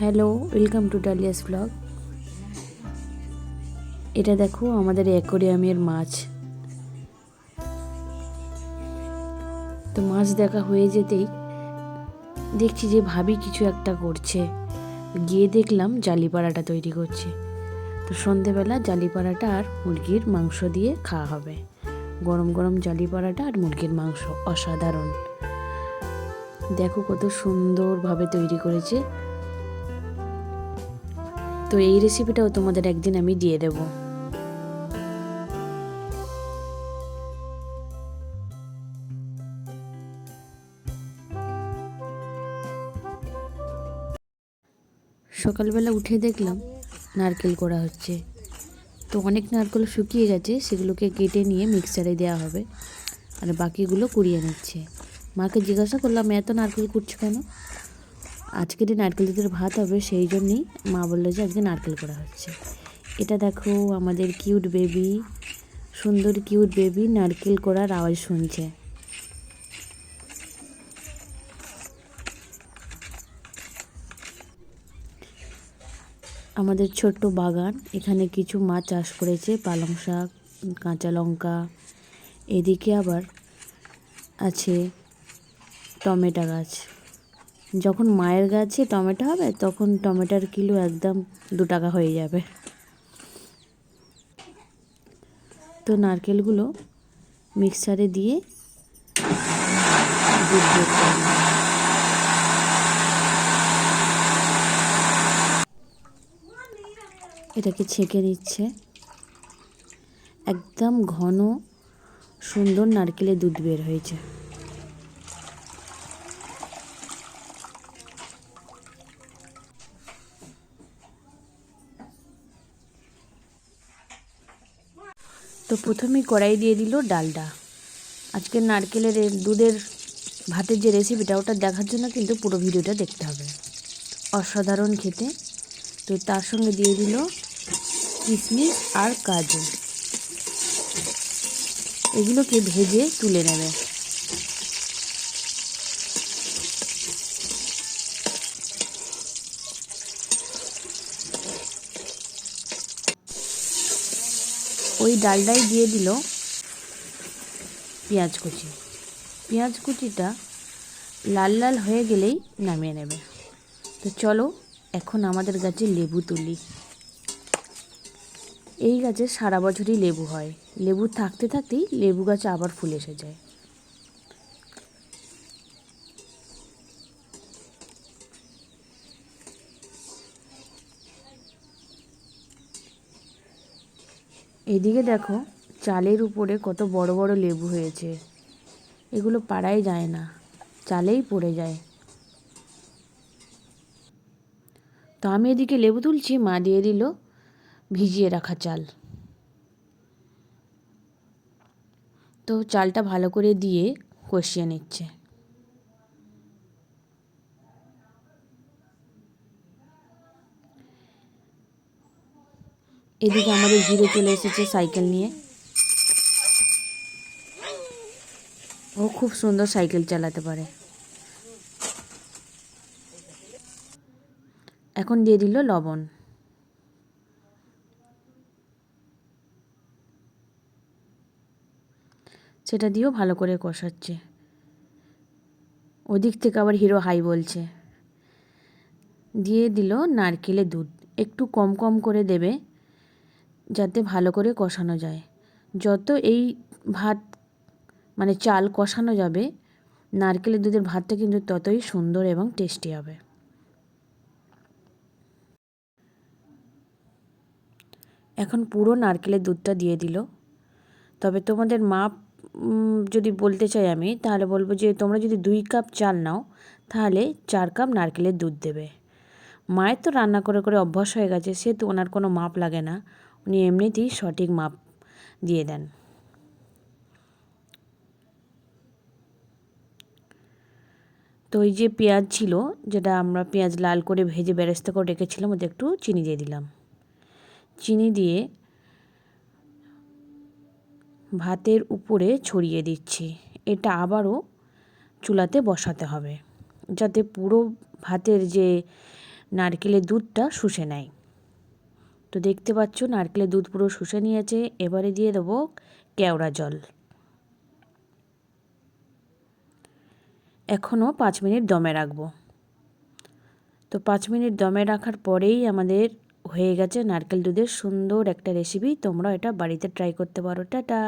Hello welcome to Dalia's blog এটা দেখো, আমাদের অ্যাকোরিয়ামের মাছ। তো মাছ দেখা হয়ে যেতেই দেখছি যে ভাবি কিছু একটা করছে। গিয়ে দেখলাম জালিপাড়াটা তৈরি করছে। তো সন্ধেবেলা জালিপাড়াটা আর মুরগির মাংস দিয়ে খাওয়া হবে। গরম গরম জালিপাড়াটা আর মুরগির মাংস, অসাধারণ। দেখো কত সুন্দরভাবে তৈরি করেছে। তো এই রেসিপিটাও তোমাদের একদিন আমি দিয়ে দেব। সকালবেলা উঠে দেখলাম নারকেল করা হচ্ছে। তো অনেক নারকেল শুকিয়ে গেছে, সেগুলোকে কেটে নিয়ে মিক্সারে দেওয়া হবে। আর বাকিগুলো কুড়িয়ে নিচ্ছে। মাকে জিজ্ঞাসা করলাম, এত নারকেল কুটছো কেন? আজকে যে নারকেল দুধের ভাত হবে সেই জন্যই মা বলল যে আজকে নারকেল করা হচ্ছে। এটা দেখো আমাদের কিউট বেবি সুন্দর কিউট বেবি নারকেল করার আওয়াজ শুনছে। আমাদের ছোট্ট বাগান, এখানে কিছু মাছ চাষ করেছে, পালং শাক, কাঁচা লঙ্কা, এদিকে আবার আছে টমেটো গাছ। যখন মায়ের গাছে টমেটো হবে, তখন টমেটোর কিলো একদম দু টাকা হয়ে যাবে। তো নারকেলগুলো মিক্সারে দিয়ে এটাকে ছেঁকে নিচ্ছে। একদম ঘন সুন্দর নারকেলের দুধ বের হয়েছে। প্রথমেই কড়াই দিয়ে দিল ডালডা। আজকে নারকেলের দুধের ভাতের যে রেসিপিটা ওটা দেখার জন্য কিন্তু পুরো ভিডিওটা দেখতে হবে। অসাধারণ খেতে। তো তার সঙ্গে দিয়ে দিল কিশমিশ আর কাজু। এগুলোকে ভেজে তুলে নেবে। ওই ডালটাই দিয়ে দিল পেঁয়াজ কুচি। পেঁয়াজ কুচিটা লাল লাল হয়ে গেলেই নামিয়ে নেবে। তো চলো এখন আমাদের গাছে লেবু তুলি। এই গাছে সারা বছরই লেবু হয়। লেবু থাকতে থাকতেই লেবু গাছ আবার ফুল এসে যায়। এদিকে দেখো, চালের উপরে কত বড় বড় লেবু হয়েছে। এগুলো পাড়াই যায় না, চালেই পড়ে যায়। তো আমি এদিকে লেবু তুলছি, মা দিয়ে দিল ভিজিয়ে রাখা চাল। তো চালটা ভালো করে দিয়ে কষিয়ে নিচ্ছে। এদিকে আমাদের হিরো চলে এসেছে সাইকেল নিয়ে। ও খুব সুন্দর সাইকেল চালাতে পারে। এখন দিয়ে দিল লবণ। সেটা দিয়েও ভালো করে কষাচ্ছে। ওদিক থেকে আবার হিরো হাই বলছে। দিয়ে দিল নারকেলের দুধ। একটু কম কম করে দেবে। যাতে ভালো করে কষানো যায়। যত এই ভাত মানে চাল কষানো যাবে, নারকেলের দুধের ভাতটা কিন্তু ততই সুন্দর এবং টেস্টি হবে। এখন পুরো নারকেলের দুধটা দিয়ে দিল। তবে তোমাদের মাপ যদি বলতে চাই আমি, তাহলে বলব যে তোমরা যদি দুই কাপ চাল নাও, তাহলে চার কাপ নারকেলের দুধ দেবে। মায়ের তো রান্না করে করে অভ্যাস হয়ে গেছে সেহেতু ওনার কোনো মাপ লাগে না। উনি এমনিতেই সঠিক মাপ দিয়ে দেন। তো ওই যে পেঁয়াজ ছিল, যেটা আমরা পেঁয়াজ লাল করে ভেজে বেরেস্তা করে রেখেছিলাম, ওতে একটু চিনি দিয়ে দিলাম। চিনি দিয়ে ভাতের উপরে ছড়িয়ে দিচ্ছি। এটা আবারও চুলাতে বসাতে হবে, যাতে পুরো ভাতের যে নারকেলের দুধটা শুষে নেয়। তো দেখতে পাচ্ছ নারকেলের দুধ পুরো শুষে নিয়েছে। এবারে দিয়ে দেবো কেওড়া জল। এখনও পাঁচ মিনিট দমে রাখব। তো পাঁচ মিনিট দমে রাখার পরেই আমাদের হয়ে গেছে নারকেল দুধের সুন্দর একটা রেসিপি। তোমরা এটা বাড়িতে ট্রাই করতে পারো। টাটা!